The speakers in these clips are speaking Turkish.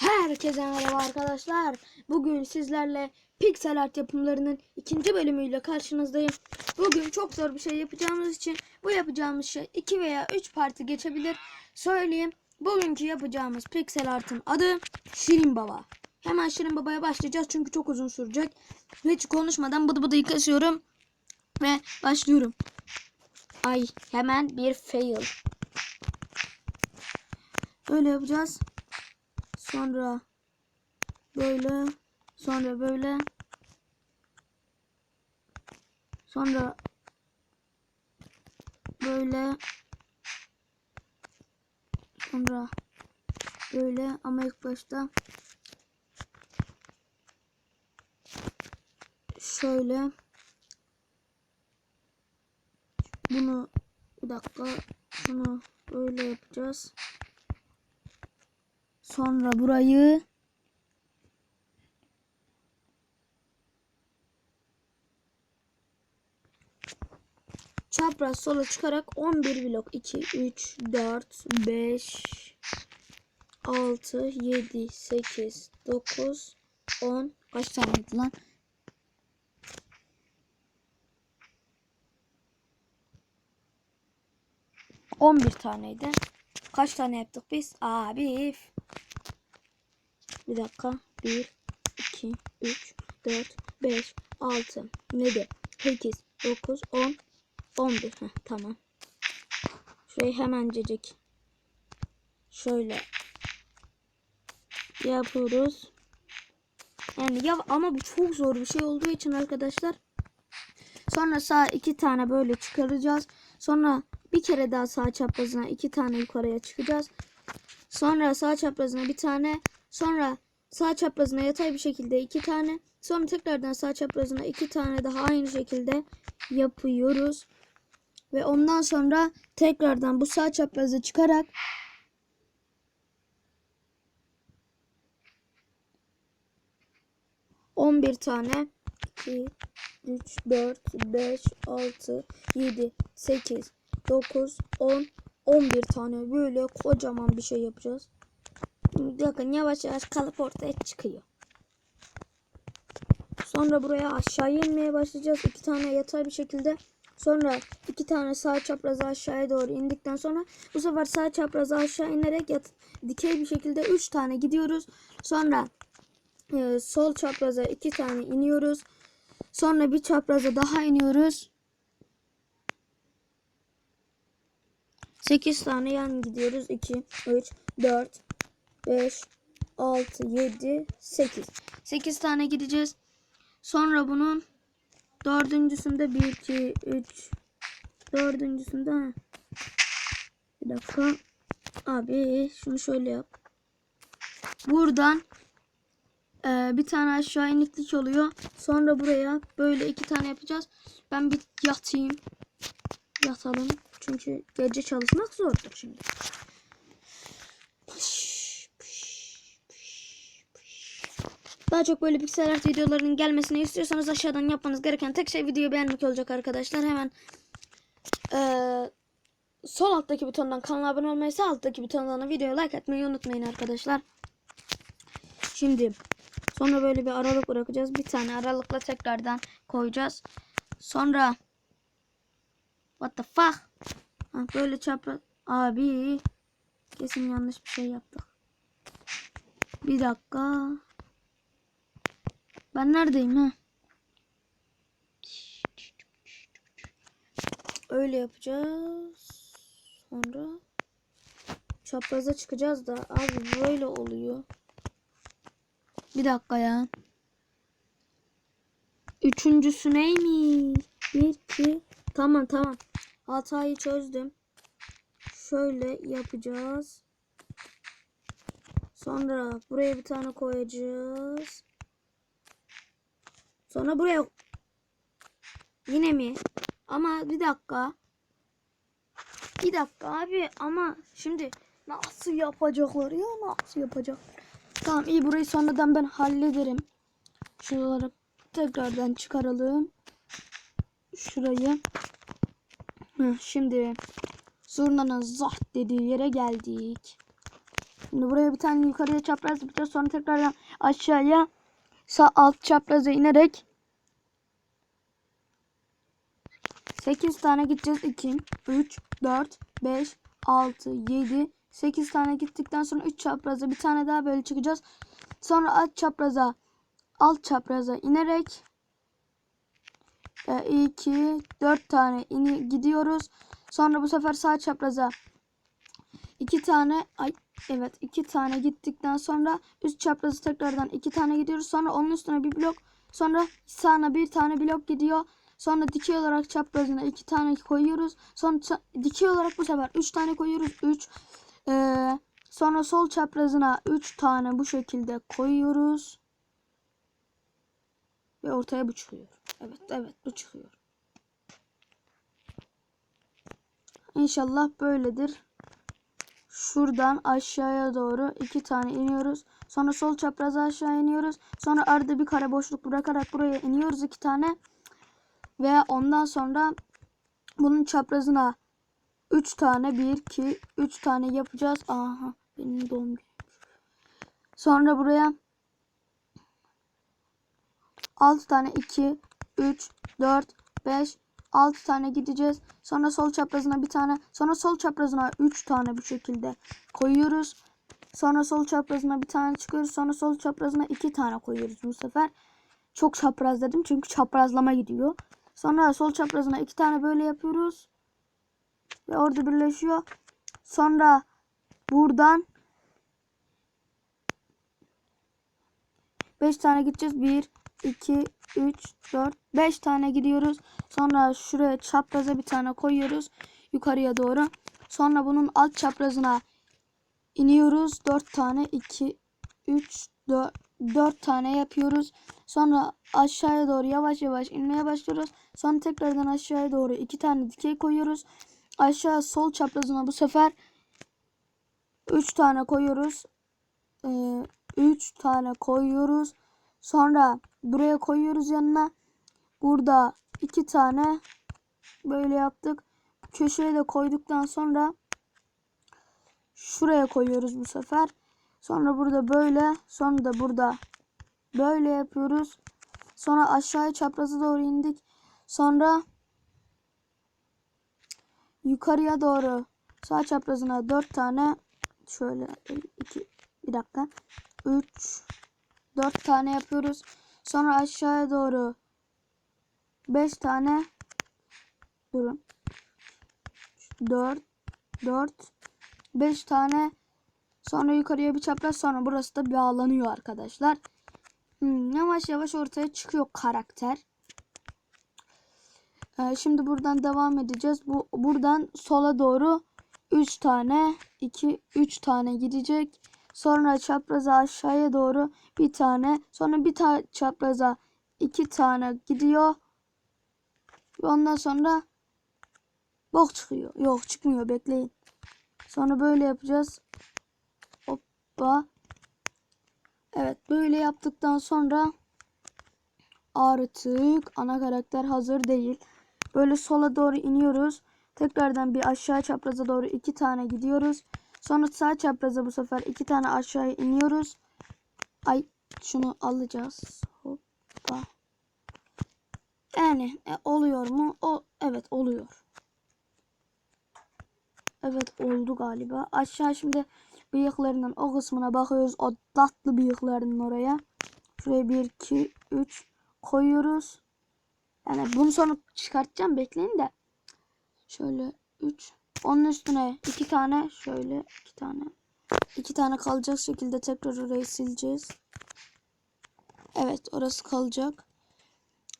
Herkese merhaba arkadaşlar. Bugün sizlerle piksel art yapımlarının ikinci bölümüyle karşınızdayım. Bugün çok zor bir şey yapacağımız için bu yapacağımız şey 2 veya 3 parti geçebilir. Söyleyeyim. Bugünkü yapacağımız piksel artın adı Şirin Baba. Hemen Şirin Baba'ya başlayacağız çünkü çok uzun sürecek. Hiç konuşmadan bıdı bıdıyı kesiyorum ve başlıyorum. Ay hemen bir fail. Öyle yapacağız. Sonra böyle. Sonra böyle. Sonra böyle. Sonra böyle ama ilk başta şöyle bunu bir dakika şunu böyle yapacağız. Sonra burayı çapraz sola çıkarak 11 blok 2 3 4 5 6 7 8 9 10 kaç taneydi lan? On bir taneydi. Kaç tane yaptık biz? Abi. Bir dakika. 1, 2, 3, 4, 5, 6, 7, 8, 9, 10, 11. Heh, tamam. Şurayı hemencecik şöyle yapıyoruz. Yani ya ama bu çok zor bir şey olduğu için arkadaşlar. Sonra sağ iki tane böyle çıkaracağız. Sonra bir kere daha sağ çaprazına iki tane yukarıya çıkacağız. Sonra sağ çaprazına bir tane. Sonra sağ çaprazına yatay bir şekilde iki tane. Sonra tekrardan sağ çaprazına iki tane daha aynı şekilde yapıyoruz. Ve ondan sonra tekrardan bu sağ çaprazı çıkarak on bir tane 2 3 4 5 6 7 8 9 10 11 tane böyle kocaman bir şey yapacağız. Bakın yavaş yavaş kalıp ortaya çıkıyor. Sonra buraya aşağıya inmeye başlayacağız. iki tane yatay bir şekilde. Sonra iki tane sağ çaprazı aşağıya doğru indikten sonra bu sefer sağ çaprazı aşağı inerek yat, dikey bir şekilde üç tane gidiyoruz. Sonra e, sol çapraza iki tane iniyoruz. Sonra bir çapraza daha iniyoruz. 8 tane yan gidiyoruz. 2, 3, 4, 5, 6, 7, 8. 8 tane gideceğiz. Sonra bunun dördüncüsünde 1, 2, 3, dördüncüsünde bir dakika. Abi şunu şöyle yap. Buradan e, bir tane aşağı iniklik oluyor. Sonra buraya böyle iki tane yapacağız. Ben bir yatayım. Yatalım. Çünkü gece çalışmak zordur şimdi. Daha çok böyle piksel art videolarının gelmesini istiyorsanız aşağıdan yapmanız gereken tek şey videoyu beğenmek olacak arkadaşlar. Hemen eee, sol alttaki butondan kanala abone olmayı, sağ alttaki butondan da videoya like atmayı unutmayın arkadaşlar. Şimdi sonra böyle bir aralık bırakacağız. Bir tane aralıkla tekrardan koyacağız. Sonra What the fuck? Ha, böyle çapraz. Abi. Kesin yanlış bir şey yaptık. Bir dakika. Ben neredeyim ha? Öyle yapacağız. Sonra çapraza çıkacağız da abi böyle oluyor. Bir dakika ya. Üçüncüsü neymiş? Bir, iki. Tamam tamam. Hatayı çözdüm. Şöyle yapacağız. Sonra buraya bir tane koyacağız. Sonra buraya yine mi? Ama bir dakika. Bir dakika abi ama şimdi nasıl yapacaklar ya nasıl yapacak? Tamam iyi burayı sonradan ben hallederim. Şuraları tekrardan çıkaralım. Şurayı. Şimdi zurnanın zaht dediği yere geldik. Şimdi buraya bir tane yukarıya çapraz yapacağız. Sonra tekrardan aşağıya sağ alt çapraza inerek 8 tane gideceğiz. 2, 3, 4, 5, 6, 7, 8 tane gittikten sonra 3 çapraza bir tane daha böyle çıkacağız. Sonra alt çapraza alt çapraza inerek 2, 4 tane ini gidiyoruz. Sonra bu sefer sağ çapraza 2 tane ay evet 2 tane gittikten sonra üst çaprazı tekrardan 2 tane gidiyoruz. Sonra onun üstüne bir blok sonra sağına bir tane blok gidiyor. Sonra dikey olarak çaprazına 2 tane koyuyoruz. Sonra dikey olarak bu sefer 3 tane koyuyoruz. 3 ee, sonra sol çaprazına 3 tane bu şekilde koyuyoruz. Ve ortaya bu çıkıyor. Evet evet bu çıkıyor. İnşallah böyledir. Şuradan aşağıya doğru iki tane iniyoruz. Sonra sol çapraza aşağı iniyoruz. Sonra arada bir kare boşluk bırakarak buraya iniyoruz iki tane. Ve ondan sonra bunun çaprazına 3 tane 1 2 3 tane yapacağız. Aha benim doğum. Sonra buraya 6 tane 2 3 4 5 6 tane gideceğiz. Sonra sol çaprazına bir tane, sonra sol çaprazına 3 tane bu şekilde koyuyoruz. Sonra sol çaprazına bir tane çıkıyoruz. Sonra sol çaprazına 2 tane koyuyoruz bu sefer. Çok çapraz dedim çünkü çaprazlama gidiyor. Sonra sol çaprazına 2 tane böyle yapıyoruz. Ve orada birleşiyor. Sonra buradan 5 tane gideceğiz. 1 2 3 4 5 tane gidiyoruz. Sonra şuraya çapraza bir tane koyuyoruz. Yukarıya doğru. Sonra bunun alt çaprazına iniyoruz. 4 tane 2 3 4 4 tane yapıyoruz. Sonra aşağıya doğru yavaş yavaş inmeye başlıyoruz. Sonra tekrardan aşağıya doğru 2 tane dikey koyuyoruz. Aşağı sol çaprazına bu sefer 3 tane koyuyoruz. 3 tane koyuyoruz. Sonra buraya koyuyoruz yanına. Burada iki tane böyle yaptık. Köşeye de koyduktan sonra şuraya koyuyoruz bu sefer. Sonra burada böyle. Sonra da burada böyle yapıyoruz. Sonra aşağıya çapraza doğru indik. Sonra yukarıya doğru sağ çaprazına 4 tane şöyle 2 bir dakika 3 4 tane yapıyoruz. Sonra aşağıya doğru 5 tane durun. 4 4 5 tane sonra yukarıya bir çapraz sonra burası da bağlanıyor arkadaşlar. Hmm, yavaş yavaş ortaya çıkıyor karakter. Ee, şimdi buradan devam edeceğiz. Bu buradan sola doğru 3 tane 2 3 tane gidecek. Sonra çapraza aşağıya doğru bir tane. Sonra bir tane çapraza iki tane gidiyor. Ve ondan sonra bok çıkıyor. Yok çıkmıyor bekleyin. Sonra böyle yapacağız. Hoppa. Evet böyle yaptıktan sonra artık ana karakter hazır değil. Böyle sola doğru iniyoruz. Tekrardan bir aşağı çapraza doğru iki tane gidiyoruz. Sonra sağ çapraza bu sefer iki tane aşağıya iniyoruz. Ay şunu alacağız. Hoppa. Yani e, oluyor mu? O evet oluyor. Evet oldu galiba. Aşağı şimdi bıyıklarının o kısmına bakıyoruz. O tatlı bıyıklarının oraya. Şuraya 1 2 3 koyuyoruz. Yani bunu sonra çıkartacağım bekleyin de. Şöyle 3 onun üstüne iki tane şöyle iki tane iki tane kalacak şekilde tekrar orayı sileceğiz. Evet orası kalacak.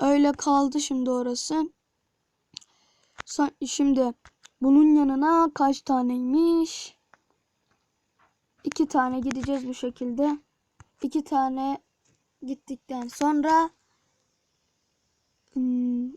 Öyle kaldı şimdi orası. Şimdi bunun yanına kaç taneymiş? İki tane gideceğiz bu şekilde. İki tane gittikten sonra hmm,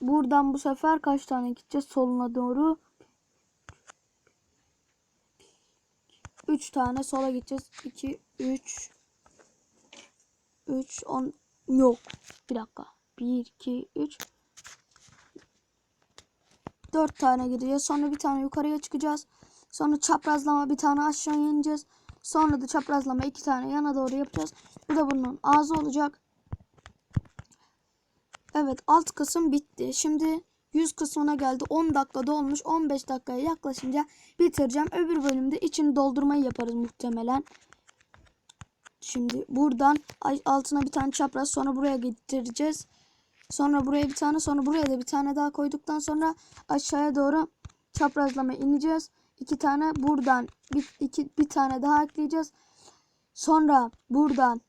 buradan bu sefer kaç tane gideceğiz soluna doğru? 3 tane sola gideceğiz. 2 3 3 10 yok. Bir dakika. 1 2 3 4 tane gideceğiz. Sonra bir tane yukarıya çıkacağız. Sonra çaprazlama bir tane aşağı ineceğiz. Sonra da çaprazlama iki tane yana doğru yapacağız. Bu da bunun ağzı olacak. Evet alt kısım bitti. Şimdi yüz kısmına geldi. 10 dakikada olmuş. 15 dakikaya yaklaşınca bitireceğim. Öbür bölümde içini doldurmayı yaparız muhtemelen. Şimdi buradan altına bir tane çapraz sonra buraya getireceğiz. Sonra buraya bir tane sonra buraya da bir tane daha koyduktan sonra aşağıya doğru çaprazlama ineceğiz. İki tane buradan bir, iki, bir tane daha ekleyeceğiz. Sonra buradan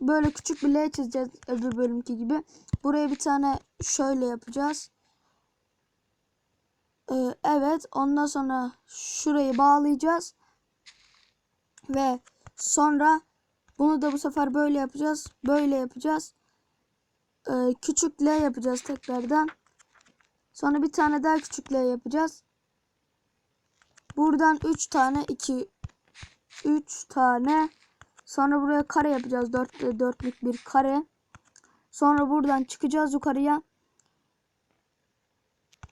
böyle küçük bir L çizeceğiz öbür bölümki gibi. Buraya bir tane şöyle yapacağız. Ee, evet ondan sonra şurayı bağlayacağız. Ve sonra bunu da bu sefer böyle yapacağız. Böyle yapacağız. Ee, küçük L yapacağız tekrardan. Sonra bir tane daha küçük L yapacağız. Buradan 3 tane 2 3 tane sonra buraya kare yapacağız. 4 dörtlük bir kare. Sonra buradan çıkacağız yukarıya.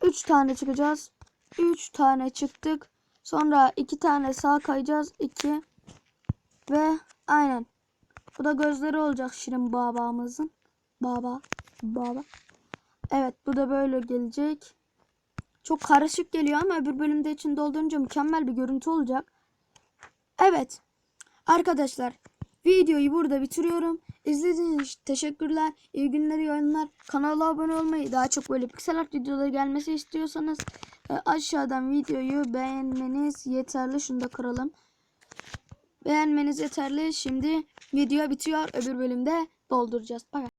3 tane çıkacağız. 3 tane çıktık. Sonra 2 tane sağa kayacağız. 2 ve aynen. Bu da gözleri olacak Şirin babamızın. Baba. Baba. Evet bu da böyle gelecek. Çok karışık geliyor ama öbür bölümde için doldurunca mükemmel bir görüntü olacak. Evet. Arkadaşlar videoyu burada bitiriyorum. İzlediğiniz için teşekkürler. İyi günler, iyi oyunlar. Kanala abone olmayı, daha çok böyle piksel art videoları gelmesi istiyorsanız e, aşağıdan videoyu beğenmeniz yeterli. Şunu da kıralım. Beğenmeniz yeterli. Şimdi video bitiyor. Öbür bölümde dolduracağız. Bye.